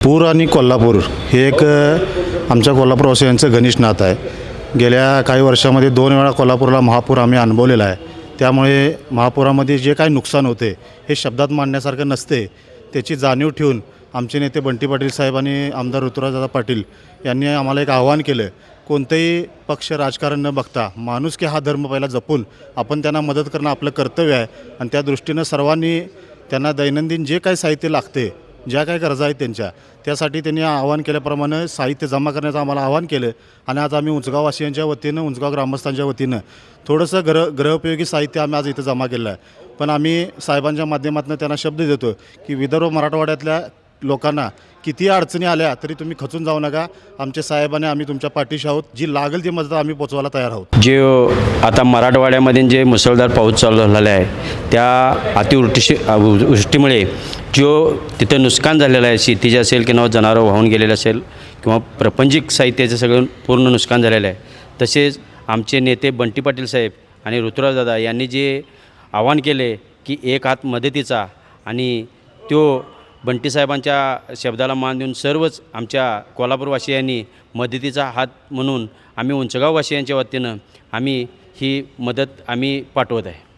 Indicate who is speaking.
Speaker 1: पूर आणि कोल्हापूर हे एक आमच्या कोल्हापूरवासियांचं घनिष्ठ नातं आहे. गेल्या काही वर्षामध्ये दोन वेळा कोल्हापूरला महापूर आम्ही अनुभवलेला आहे. त्यामुळे महापुरामध्ये जे काही नुकसान होते हे शब्दात मांडण्यासारखं नसते. त्याची जाणीव ठेवून आमचे नेते बंटी पाटील साहेब आणि आमदार ऋतुराजदादा पाटील यांनी आम्हाला एक आव्हान केलं कोणतंही पक्ष राजकारण न बघता माणूस की हा धर्म पहिला जपून आपण त्यांना मदत करणं आपलं कर्तव्य आहे. आणि त्या दृष्टीनं सर्वांनी त्यांना दैनंदिन जे काही साहित्य लागते ज्या काही गरजा आहेत त्यांच्या त्यासाठी त्यांनी आवाहन केल्याप्रमाणे साहित्य जमा करण्याचं आम्हाला आवाहन केलं आणि आज आम्ही उंचगाववासियांच्या वतीनं उंचगाव ग्रामस्थांच्या वतीनं थोडंसं ग्रह ग्रहोपयोगी साहित्य आम्ही आज इथं जमा केलं आहे. पण आम्ही साहेबांच्या माध्यमातून त्यांना शब्द देतो की विदर्भ मराठवाड्यातल्या लोकांना किती अडचणी आल्या तरी तुम्ही खचून जाऊ नका. आमच्या साहेबाने आम्ही तुमच्या पाठीशी आहोत. जी लागेल ती मदत आम्ही पोचवायला तयार आहोत.
Speaker 2: जे आता मराठवाड्यामध्ये जे मुसळधार पाऊस चालू झालेला आहे त्या अतिवृष्टी वृष्टीमुळे जो तिथं नुकसान झालेलं आहे शेतीचे असेल किंवा जनावरं वाहून गेलेलं असेल किंवा प्रपंचिक साहित्याचं सगळं पूर्ण नुकसान झालेलं आहे. तसेच आमचे नेते बंटी पाटील साहेब आणि ऋतुराज दादा यांनी जे आवाहन केले की एक हात मदतीचा आणि तो बंटीसाहेबांच्या शब्दाला मान देऊन सर्वच आमच्या कोल्हापूरवासियांनी मदतीचा हात म्हणून आम्ही उंचगाववासियांच्या वतीनं आम्ही ही मदत आम्ही पाठवत आहे.